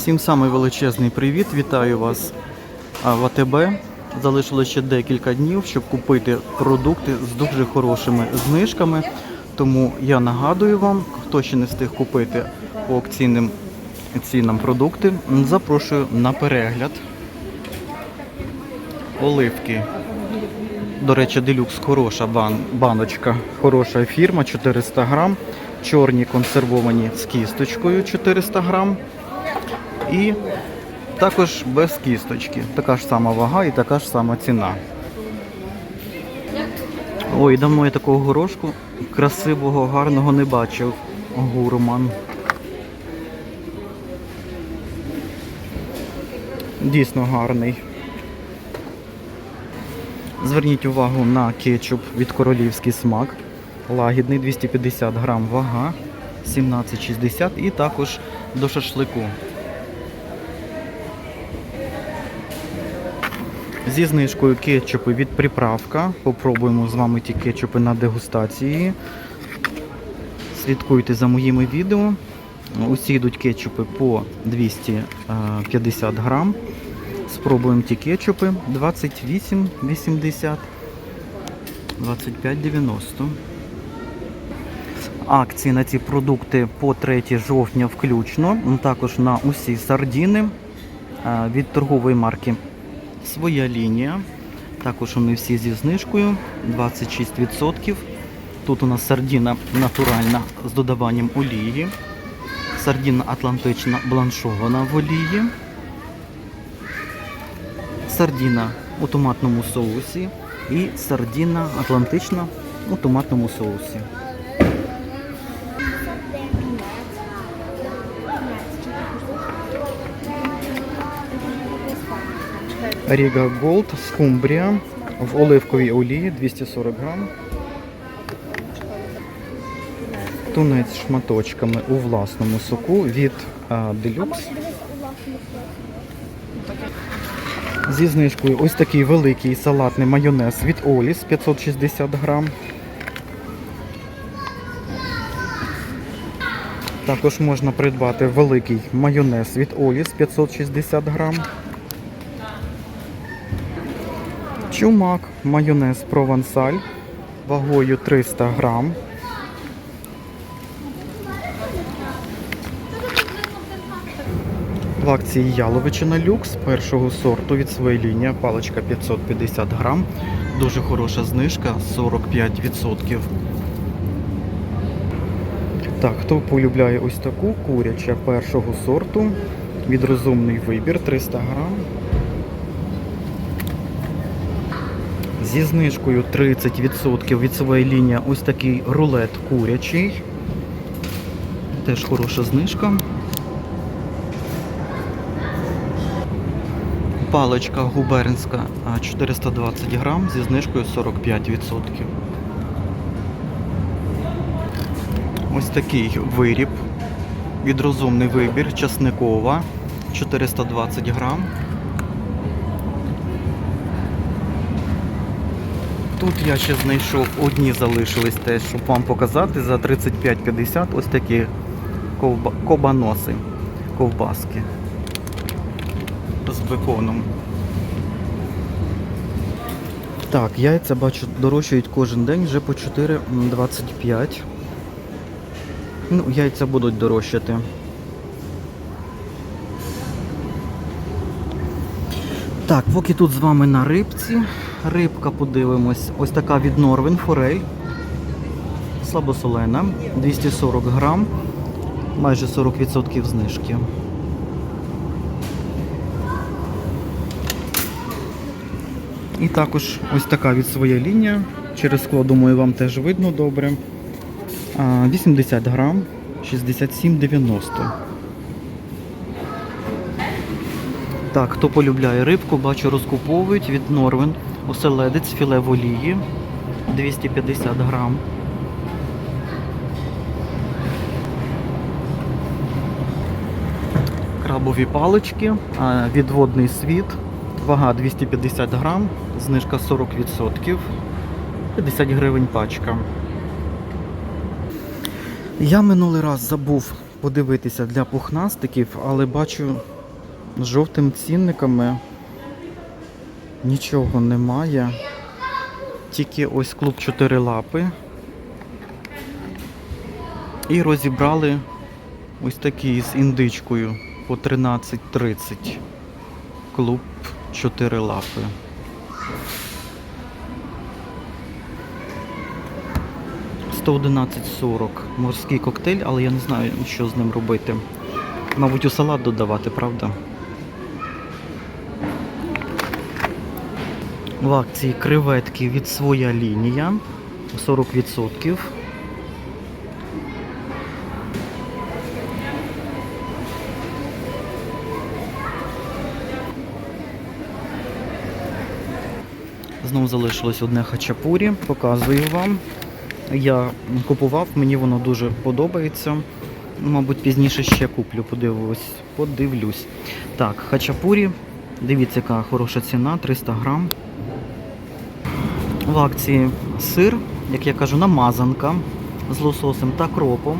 Всім самий величезний привіт. Вітаю вас в АТБ. Залишилось ще декілька днів, щоб купити продукти з дуже хорошими знижками. Тому я нагадую вам, хто ще не встиг купити по акційним цінам продукти, запрошую на перегляд. Оливки. До речі, делюкс хороша бан- баночка, хороша фірма, 400 грам. Чорні консервовані з кісточкою 400 грам. І також без кісточки. Така ж сама вага і така ж сама ціна. Ой, давно я такого горошку красивого, гарного не бачив. Гурман. Дійсно гарний. Зверніть увагу на кетчуп від королівський смак. Лагідний 250 грам вага, 17,60 і також до шашлику. Зі знижкою кетчупи від приправка. Попробуємо з вами ті кетчупи на дегустації. Слідкуйте за моїми відео. Усі йдуть кетчупи по 250 грам. Спробуємо ті кетчупи 28,80, 25,90. Акції на ці продукти по 3 жовтня включно. Також на усі сардіни е, від торгової марки Своя лінія. Також вони всі зі знижкою 26%. Тут у нас сардіна натуральна з додаванням олії. Сардіна атлантична бланшована в олії. Сардіна у томатному соусі і сардіна атлантична у томатному соусі. Ріга Голд, скумбрія в оливковій олії 240 грам. Тунець шматочками у власному соку від Deluxe. Зі знижкою ось такий великий салатний майонез від Оліс 560 грам. Також можна придбати великий майонез від Оліс 560 грам. Чумак, майонез провансаль вагою 300 грам. В акції яловичина люкс першого сорту від своєї лінії, паличка 550 грам. Дуже хороша знижка 45%. Так, хто полюбляє ось таку куряча першого сорту від розумний вибір 300 грам. Зі знижкою 30% від своєї лінії ось такий рулет курячий. Теж хороша знижка. Паличка губернська 420 грам зі знижкою 45%. Ось такий виріб від розумний вибір часникова 420 грам. Тут я ще знайшов одні залишились теж, щоб вам показати за 35,50 ось такі ковба... кобаноси, ковбаски з беконом. Так, яйця бачу дорожчають кожен день вже по 4,25. Ну, яйця будуть дорожчати. Так, поки тут з вами на рибці. Рибка подивимось. Ось така від Норвен форель. Слабосолена. 240 грам. Майже 40% знижки. І також ось така від своя лінія. Через скло, думаю, вам теж видно добре. 80 грам, 67,90. Так, хто полюбляє рибку, бачу, розкуповують від Норвен. Оселедець філе в олії 250 грам. Крабові палички, відводний світ, вага 250 грам, знижка 40%, 50 гривень пачка. Я минулий раз забув подивитися для пухнастиків, але бачу з жовтими цінниками нічого немає. Тільки ось клуб 4 лапи. І розібрали ось такий з індичкою по 13.30. Клуб 4 лапи. «111.40» морський коктейль, але я не знаю, що з ним робити. Мабуть, у салат додавати, правда? В акції креветки від своя лінія 40%. Знову залишилось одне хачапурі, показую вам. Я купував, мені воно дуже подобається. Мабуть, пізніше ще куплю, подивлюсь, подивлюсь. Так, хачапурі. Дивіться, яка хороша ціна, 300 грам. В акції сир, як я кажу, намазанка з лососем та кропом.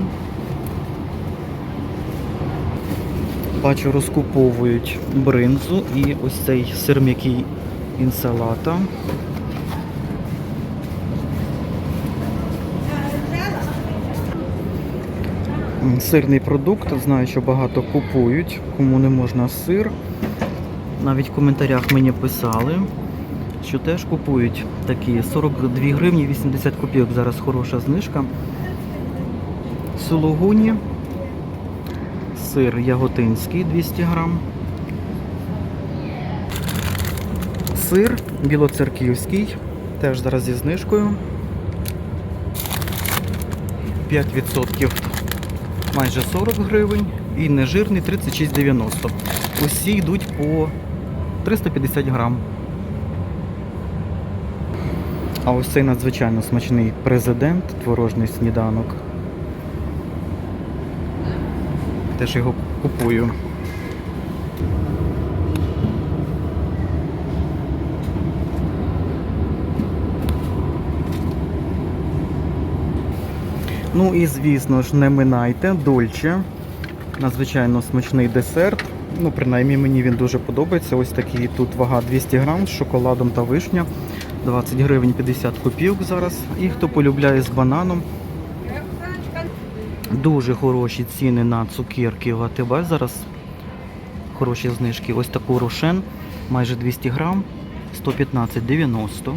Бачу, розкуповують бринзу і ось цей сир м'який інсалата. Сирний продукт, знаю, що багато купують, кому не можна сир. Навіть в коментарях мені писали, що теж купують такі 42 гривні 80 копійок. Зараз хороша знижка. Сулугуні, сир яготинський 200 грам. Сир білоцерківський, теж зараз зі знижкою. 5% майже 40 гривень і нежирний 36,90. Усі йдуть по 350 грам. А ось цей надзвичайно смачний президент, творожний сніданок. Теж його купую. Ну і звісно ж, не минайте дольче. Надзвичайно смачний десерт. Ну, принаймні мені він дуже подобається. Ось такий тут вага 200 грам з шоколадом та вишня. 20 гривень 50 копійок зараз. І хто полюбляє з бананом. Дуже хороші ціни на цукерки в АТБ зараз. Хороші знижки. Ось таку рошен, майже 200 грам, 115,90.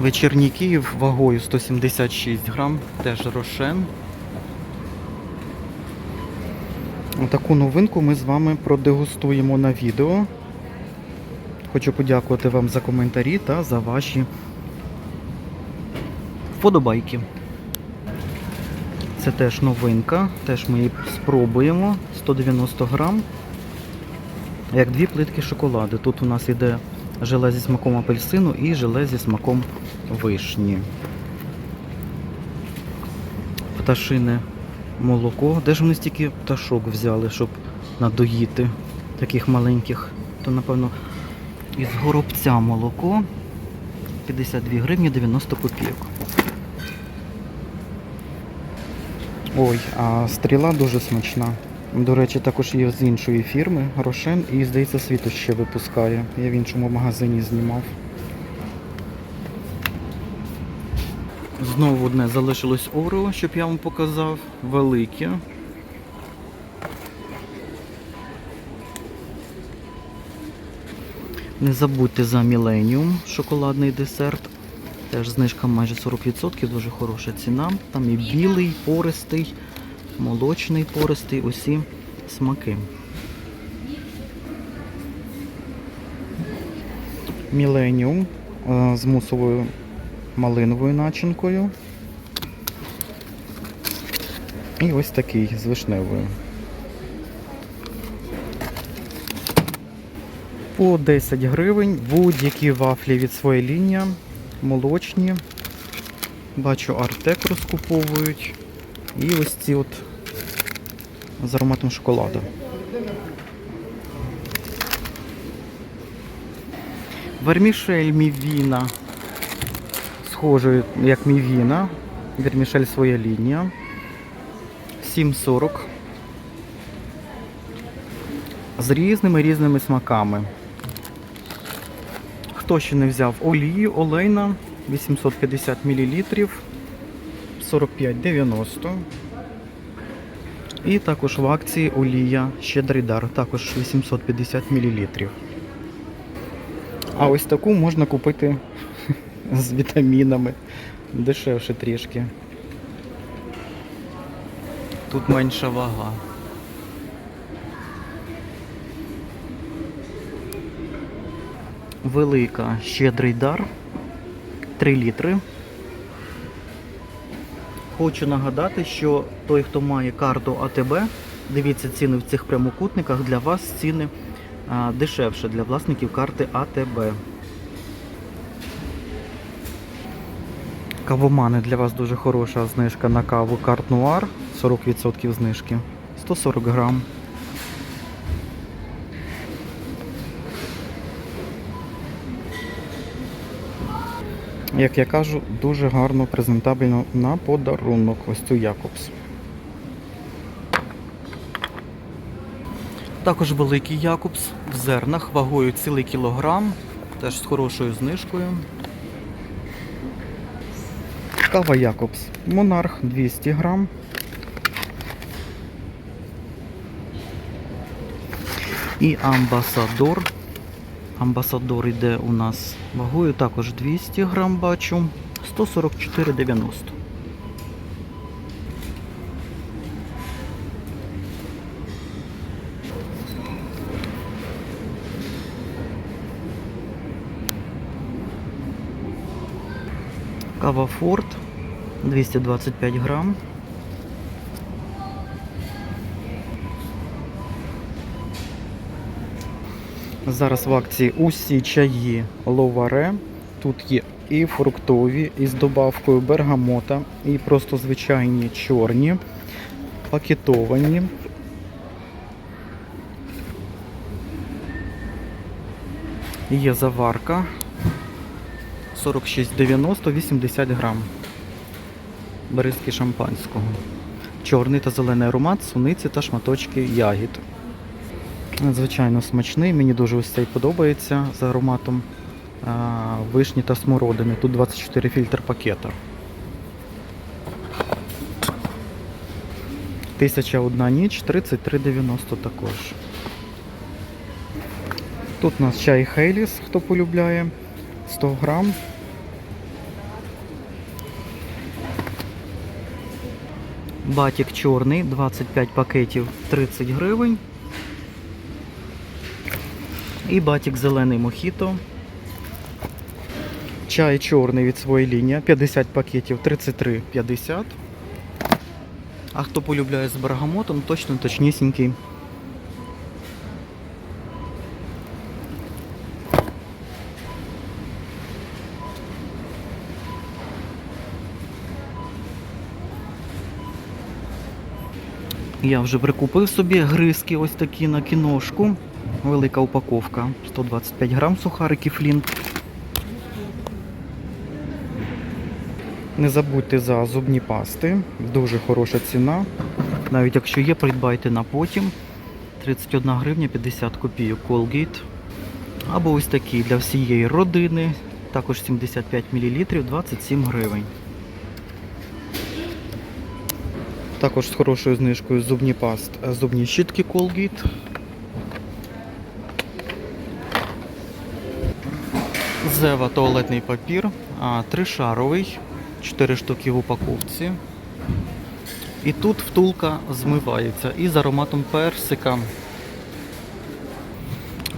Вечірній Київ вагою 176 грам, теж рошен. Таку новинку ми з вами продегустуємо на відео. Хочу подякувати вам за коментарі та за ваші вподобайки. Це теж новинка, теж ми її спробуємо. 190 грам. Як дві плитки шоколаду. Тут у нас іде желе зі смаком апельсину і желе зі смаком вишні. Пташине молоко. Де ж вони стільки пташок взяли, щоб надоїти таких маленьких? То, напевно, із горобця молоко 52 гривні 90 копійок. Ой, а стріла дуже смачна. До речі, також є з іншої фірми Рошен і, здається, світу ще випускає. Я в іншому магазині знімав. Знову одне залишилось Орео, щоб я вам показав. Велике. Не забудьте за Millennium шоколадний десерт. Теж знижка майже 40%, дуже хороша ціна. Там і білий, пористий, молочний пористий, усі смаки. Е, з мусовою малиновою начинкою. І ось такий з вишневою. По 10 гривень будь-які вафлі від своєї лінії, молочні. Бачу, Артек розкуповують. І ось ці от з ароматом шоколаду. Вермішель мівіна. Схожий, як мівіна. Вермішель своя лінія. 7,40. З різними різними смаками. Хто ще не взяв олію, олейна 850 мл 45,90. І також в акції олія Щедрий дар, також 850 мл. А ось таку можна купити з вітамінами. Дешевше трішки. Тут менша вага. Велика щедрий дар. 3 літри. Хочу нагадати, що той, хто має карту АТБ, дивіться ціни в цих прямокутниках, для вас ціни дешевше для власників карти АТБ. Кавомани для вас дуже хороша знижка на каву Карт Нуар, 40% знижки, 140 грам. Як я кажу, дуже гарно, презентабельно на подарунок. Ось цю Якобс. Також великий Якобс в зернах вагою цілий кілограм, теж з хорошою знижкою. Кава Якобс. Монарх 200 грам. І амбасадор. Амбасадор йде у нас вагою також 200 грам бачу. 144,90. Кава Форд 225 грам. Зараз в акції усі чаї ловаре. Тут є і фруктові, і з добавкою бергамота, і просто звичайні чорні, пакетовані. Є заварка 46,90 80 грам. Бризки шампанського. Чорний та зелений аромат, суниці та шматочки ягід. Надзвичайно смачний, мені дуже ось цей подобається з ароматом вишні та смородини. Тут 24 фільтр пакета. Тисяча одна ніч, 33,90 також. Тут у нас чай Хейліс, хто полюбляє, 100 грам. Батік чорний, 25 пакетів, 30 гривень. І батік зелений мохіто. Чай чорний від своєї лінії, 50 пакетів, 33,50. А хто полюбляє з бергамотом, точно точнісінький. Я вже прикупив собі гризки ось такі на кіношку. Велика упаковка. 125 грам сухарики флінт. Не забудьте за зубні пасти. Дуже хороша ціна. Навіть якщо є, придбайте на потім. 31 гривня 50 копійок Colgate. Або ось такі для всієї родини. Також 75 мл 27 гривень. Також з хорошою знижкою зубні паст, зубні щітки Colgate. Зева туалетний папір, тришаровий, 4 штуки в упаковці. І тут втулка змивається із ароматом персика.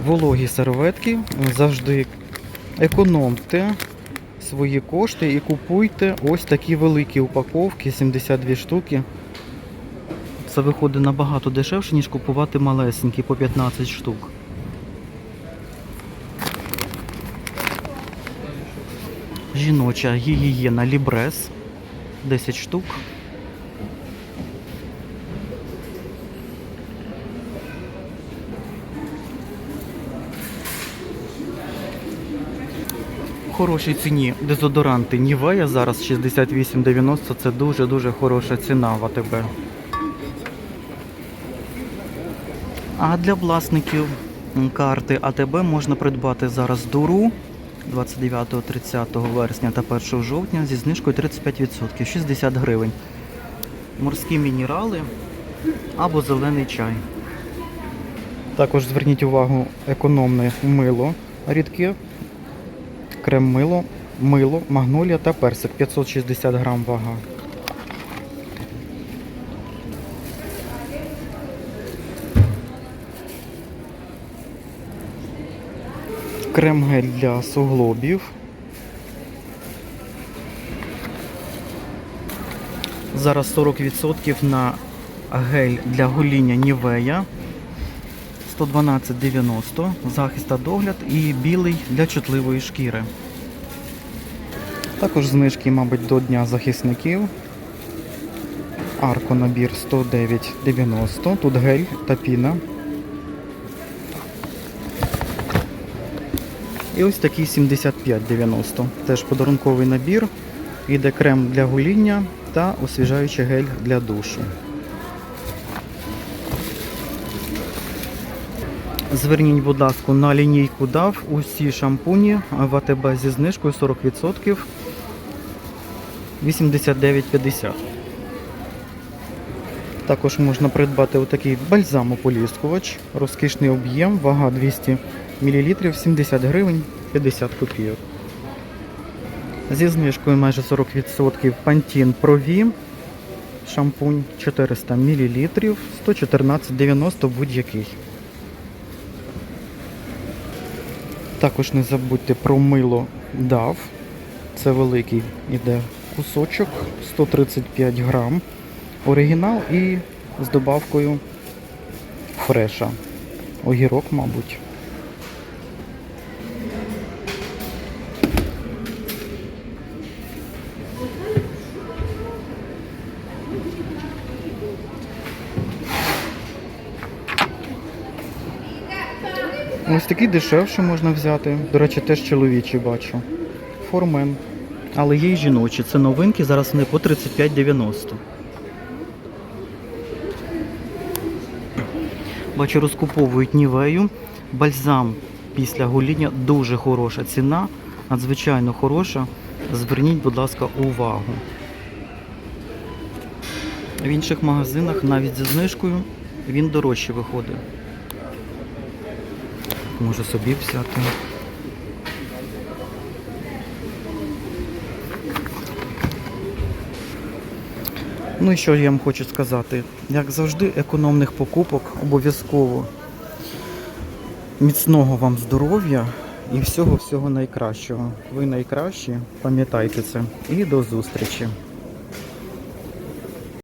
Вологі серветки завжди економте свої кошти і купуйте ось такі великі упаковки, 72 штуки. Це виходить набагато дешевше, ніж купувати малесенькі по 15 штук. Жіноча гігієна Лібрес 10 штук. хорошій ціні дезодоранти Нівея зараз 68,90 це дуже-дуже хороша ціна в АТБ. А для власників карти АТБ можна придбати зараз дуру 29-30 вересня та 1 жовтня зі знижкою 35%, 60 гривень. Морські мінерали або зелений чай. Також зверніть увагу економне мило рідке, крем-мило, мило, магнолія та персик 560 грам вага. Крем-гель для суглобів. Зараз 40% на гель для гоління Нівея. 112,90 захист та догляд і білий для чутливої шкіри. Також знижки, мабуть, до Дня захисників. Арко набір 109,90. Тут гель та піна. І ось такий 75,90. Теж подарунковий набір. Іде крем для гоління та освіжаючий гель для душу. Зверніть, будь ласка, на лінійку DAV усі шампуні в АТБ зі знижкою 40%. 89,50. Також можна придбати отакий бальзамополіскувач, розкішний об'єм, вага 200 мл, 70 гривень 50 копійок. Зі знижкою майже 40% Pantene Pro V. Шампунь 400 мл, 114,90 будь-який. Також не забудьте про мило DAV. Це великий іде кусочок 135 грам. Оригінал і з добавкою фреша. Огірок, мабуть. Ось такий дешевший можна взяти. До речі, теж чоловічий бачу. Формен. Але є й жіночі. Це новинки, зараз вони по 35,90. Бачу, розкуповують нівею. Бальзам після гоління дуже хороша ціна, надзвичайно хороша. Зверніть, будь ласка, увагу. В інших магазинах навіть зі знижкою він дорожче виходить. Можу собі взяти. Ну і що я вам хочу сказати? Як завжди, економних покупок обов'язково. Міцного вам здоров'я і всього-всього найкращого. Ви найкращі, пам'ятайте це. І до зустрічі!